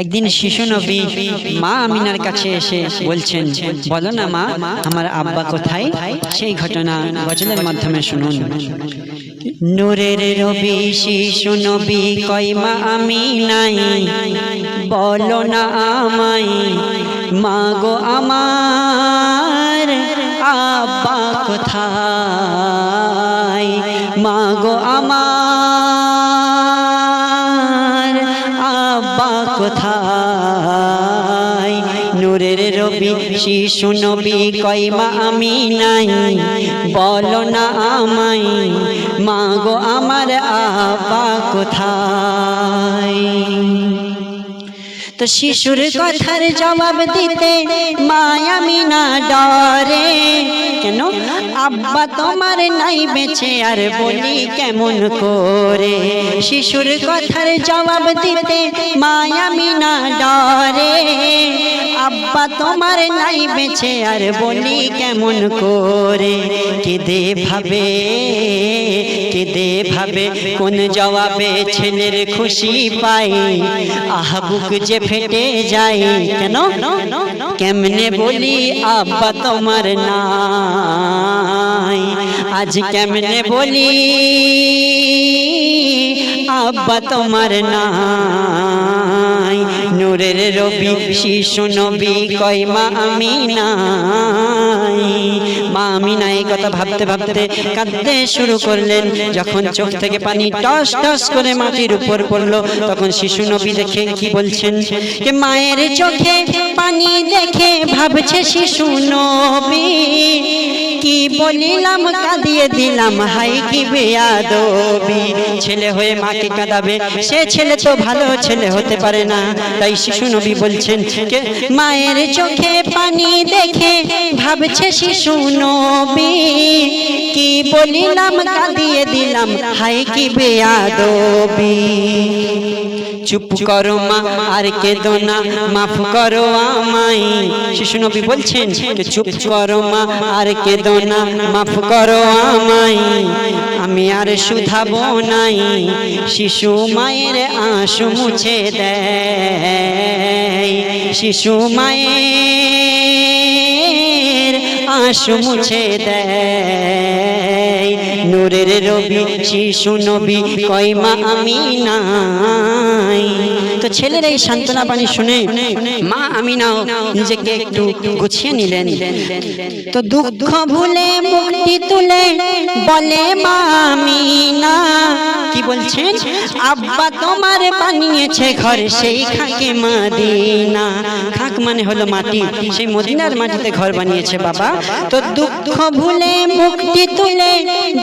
একদিন শিশু নবী মা আমিনার কাছে এসে বলছেন বলো না মা আমার আব্বা কোথায়? সেই ঘটনা গজলের মাধ্যমে শুনুন। নূরের রবি শিশু নবী কই মা আমি নাই। বলো না আমায়। মা গো আমার আব্বা কোথায়? মা গো শিশু নবী মা, আমি নাই। বলো না আমাই মা আমার আপা কোথায়? তো শিশুর কথার জবাব দিতে মায়ামি না ডরে। কেন? আব্বা তোমার নাই বেছে আর বলি কেমন করে? শিশুর কথার জবাব দিতে মায়ামি না ডরে। আব্বা তোমার নাই বেছে আর বলি কেমন করে? কেঁদে ভাবে কেঁদে ভাবে, কোন জবাবে ছেলের খুশি পাই? আহবুক যে ফেটে যায়, কেন? কেমনে বলি আব্বা তোমার নাই আজ কেমনে বলি আব্বা তোমার নাই। নূরের রবি, শিশু নবী কয়, মা আমি নাই। মা আমি না এই কথা ভাবতে ভাবতে কাঁদতে শুরু করলেন। যখন চোখ থেকে পানি টস টস করে মাটির উপর পড়ল, তখন শিশু নবী দেখে কি বলছেন? যে মায়ের চোখে পানি দেখে ভাবছে শিশু নবী। কি বলিলাম, কাঁদিয়ে দিলাম, হাই কি বেয়াদবি। ছেলে হয়ে মাকে কাঁদাবে, সে ছেলে তো ভালো ছেলে হতে পারে না। তাই শিশু নবী বলছেন মায়ের চোখে পানি দেখে ভাবছে শিশু নবী। কি বলিলাম, কাঁদিয়ে দিলাম, হাই কি বেয়াদবি? চুপ করো মা, আর কেঁদো না, মাফ করো আমায়। শিশু নবী বলছেন চুপ করো মা, আর কেঁদো না, মাফ করো আমায়। আমি আর শুধাবো নাই, শিশু মায়ের আঁসু মুছে দেয়। শিশু মায়ের আঁসু মুছে দেয়। নূরের রবি, শিশু নবী, কয় মা আমি নাই। তো ছেলের এই সান্ত্বনা বাণী শুনে মা আমি নাও নিজেকে একটু গুছিয়ে নিলেন। তো দুঃখ ভুলে মুক্তি তুলে বলে, মা আমি না কি বলছেন? আব্বা তোমার বানিয়েছে ঘর, সেই খাকে মাদিনা। খাক মানে হলো মাটি, সেই মদিনার মাটিতে ঘর বানিয়েছে বাবা। তো দুঃখ ভুলে মুক্তি তুলে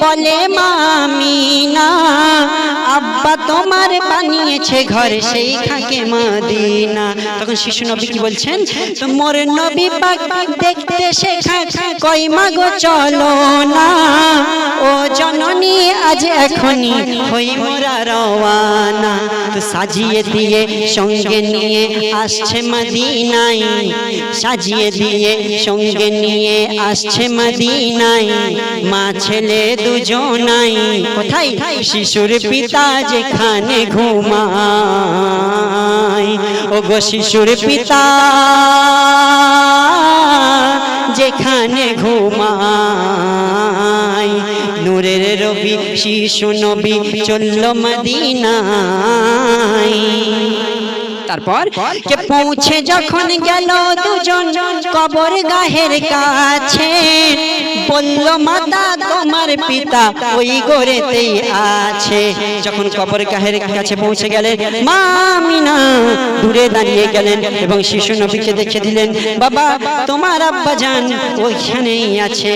বলে মামিনা, আব্বা তোমার বানিয়েছে ঘর, সেই খাকে মাদিনা। তখন শিশু নবী কি বলছেন? মোর নবী পাক দেখতে শেখা কই মাগো, চলো না। ও জননী, আজ এখনই হই মোরা রওয়ানা। সাজিয়ে দিয়ে, সঙ্গে নিয়ে আসছে মদিনায় সাজিয়ে দিয়ে, সঙ্গে নিয়ে আসছে মদিনায় মা, ছেলে দুজনাই কোথায়? শিশুর পিতা যেখানে ঘুমায় ও গো শিশুর পিতা যেখানে ঘুমায়। নূরের রবি শিশু নবী চলল মদিনায়। তারপর কে পৌঁছে যখন গেল দুজন কবর গাহের কাছে তোমার পিতা কাছে পৌঁছে গেলেন এবং শিশু নবীকে দেখে দিলেন, বাবা, তোমার আব্বা যান ওইখানেই আছে।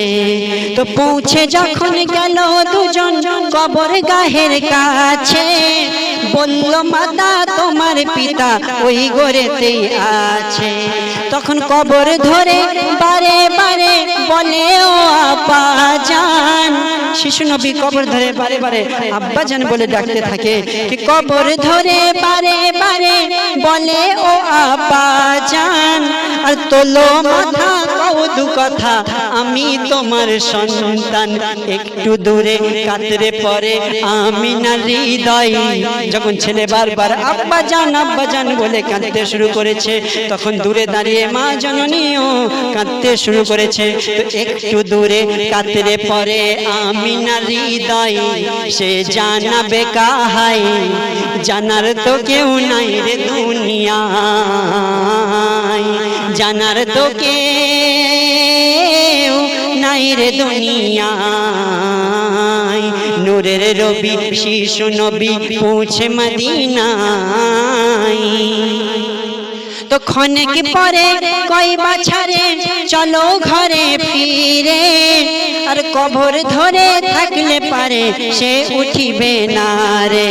তো পৌঁছে যখন গেল দুজন কবর গাহের কাছে, বলল, মাতা, তোমার পিতা ওই গোরেতেই আছে। তখন কবর ধরে বারে বারে বলে আব্বা জান। শিশু নবী কবর ধরে বারে বারে আব্বা বলে ডাকতে থাকে। কি কবর ধরে বারে বারে বলে, ও আব্বা জান, আর তোলো মাথা কও দু কথা, আমি তোমার সন্তান। একটু দূরে কাতরে পরে আমি না হৃদয়। যখন ছেলে বারবার আব্বা জান আব্বা জান বলে কাঁদতে শুরু করেছে, তখন দূরে দাঁড়িয়ে মা জননীও কাঁদতে শুরু করেছে। একটু দূরে কাতরে পরে আমি না হৃদয়, সে জানাবে কাহাই? জানার তো কেউ নাই রে দুনিয়ায়। জানার তো কেউ নাই রে দুনিয়ায়। নূরের রবি, শিশু নবী পৌঁছে মদিনায়। তো ক্ষণেক পরে কই বাছারে চলো ঘরে ফিরে। আর কবর ধরে থাকলে পারে, সে উঠিবে না রে।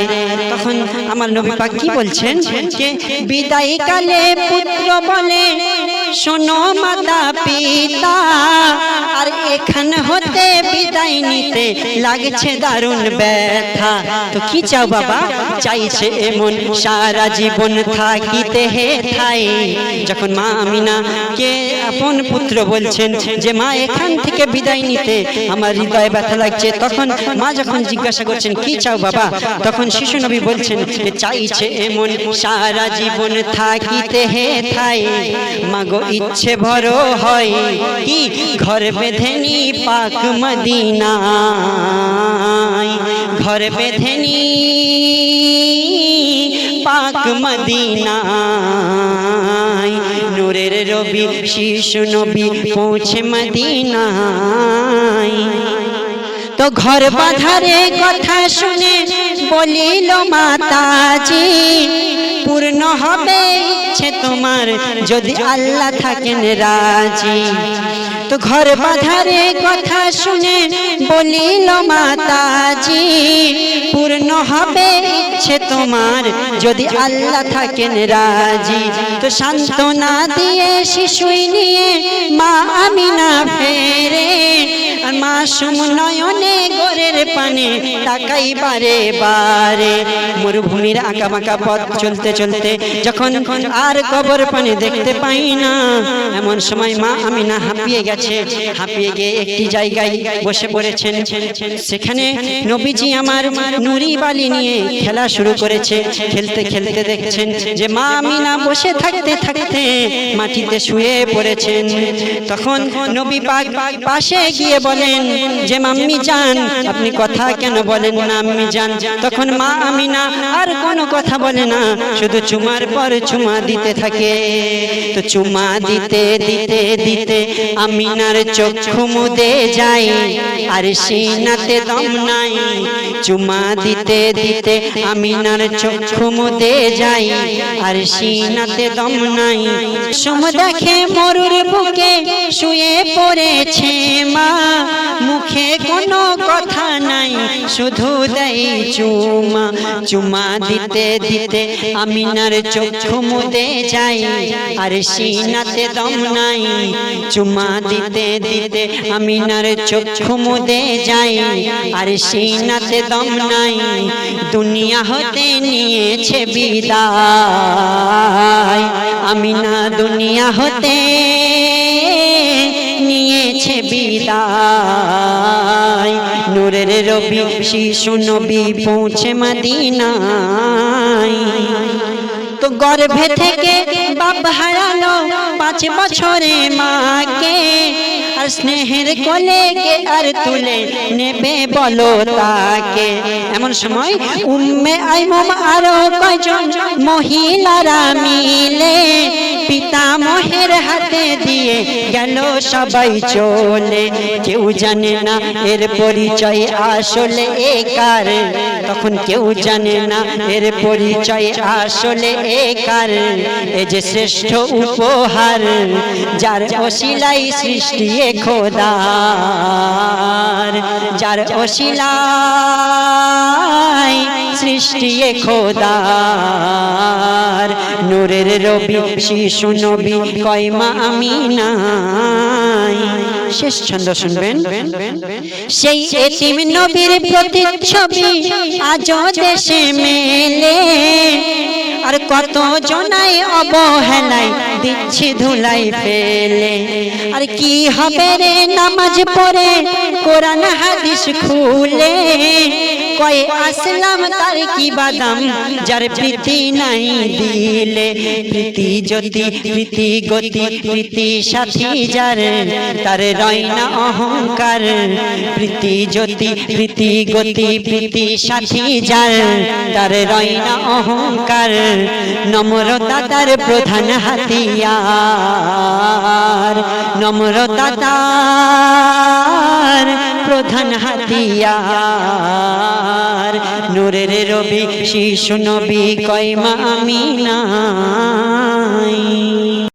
তখন আমার নবী পাক কি বলছেন? যে বিদায় কালে পুত্র বলে শোনো মাতা পিতা, আর এখান হতে বিদায় নিতে লাগছে দারুণ ব্যথা। তো কি চাও বাবা? চাইছে এমন সারা জীবন থাকিতে হে থাই যখন মা আমিনা কে আপন পুত্র বলছেন যে, মা, এখান থেকে বিদায় নিতে আমার হৃদয় ব্যথা লাগছে, তখন মা যখন জিজ্ঞাসা করছেন, কি চাও বাবা? তখন শিশু নবী বলছেন চাইছে এমন সারা জীবন থাকিতে হে থাই মাগো ইচ্ছে বড় হয় কি? ঘর বেঁধেনি পাক মদিনায়। ঘর বেঁধেনি পাক মদিনায়। নূরের রবি, শিশু নবী পৌঁছে মদিনায়। তো ঘর বাধারে কথা শুনে বলিল মাতাজি পূর্ণ হবে ইচ্ছে তোমার যদি আল্লাহ থাকেন রাজি। তো ঘর বাধারে কথা শুনে বলিল মাতাজি, পূর্ণ হবে ইচ্ছে তোমার যদি আল্লাহ থাকেন রাজি। তো সান্ত্বনা দিয়ে শিশুই নিয়ে মা আমিনা ফেরে। আর মা সুমনয়নে গোরের পানে তাকাই বারে। বারে আঁকা বাঁকা পথ চলতে চলতে যখন আর কবর পানে দেখতে পাই না, এমন সময় মা আমি না হাঁপিয়ে গেছে। হাঁপিয়ে গিয়ে একটি জায়গায় বসে পড়েছেন। সেখানে নবীজি আমার নুরি বালি নিয়ে খেলা শুরু করেছে। খেলতে খেলতে দেখছেন যে মা আমি না বসে থাকতে থাকতে মাটিতে শুয়ে পড়েছেন। তখন নবী পাক পাশে গিয়ে বলেন, যে মাম্মি যান আপনি কথা কেন বলেন না, আম্মি যান তখন মা আমি না আর কোনো কথা বলে না, শুধু চুমার পর চুমা দিতে থাকে। তো চুমা দিতে দিতে দিতে আমিনার চক্ষু মুদে যায়, আর সিনাতে দম নাই। চুমা দিতে দিতে আমিনার চক্ষু মুদে যায়, আর সিনাতে দম নাই। সুম দেখে মরুর বুকে শুয়ে পড়েছে মা। মুখে কোনো কথা নাই, শুধু দেই চুমা। চুমা দিতে দিতে আমিনার চক্ষু মুদে যাই, আর সিনাতে দম নাই। চুমা দিতে দিতে আমিনার চক্ষু মুদে যাই, আর সিনাতে দম নাই। দুনিয়া হতে নিয়েছে বিদায়। আমিনা, দুনিয়া হতে বিদায়। নূরের রবি, শিশু নবী পৌঁছে মদিনায়। তো গর্ভে থেকে বাপ হারালো, পাঁচ বছরে মাকে। আর স্নেহের কোলে কে আর তুলে নেবে বলো তাকে? এমন সময় উম্মে আইমম আরও কয়জন মহিলারা মিলে পিতা মহের হাতে দিয়ে গেল সবাই চলে। কেউ জানে না এর পরিচয় আসলে একার তখন কেউ জানে না এর পরিচয় আসলে একার এ যে শ্রেষ্ঠ উপহার, যার অশিলাই সৃষ্টি এ খোদার যার অশিলাই সৃষ্টি খোদার। নূরের রবি, শিশু নবী কয়মা আমি নাই। শেষ ছন্দ শুনবেন? সেই এতিম নবীর প্রতিচ্ছবি আজ দেশে মেলে। আর কত জনাই অবহেলায় দিচ্ছি ধুলাই ফেলে। আর কি হবে রে নামাজ পড়ে? কোরআন হাদিস খুলে। কয়ে আসলাম তার কি বাদাম? যার প্রীতি নাই দিলে প্রীতি জ্যোতি প্রীতি গতি প্রীতি সাথী যার তার রয় না অহংকার। প্রীতি জ্যোতি প্রীতি গতি প্রীতি সাথী যার তার রয় না অহংকার। নম্রতা তার প্রধান হাতিয়ার। নম্রতা তার প্রধান হাতিয়ার। নূরের রবি শিশু নবী কয় মা আমি নাই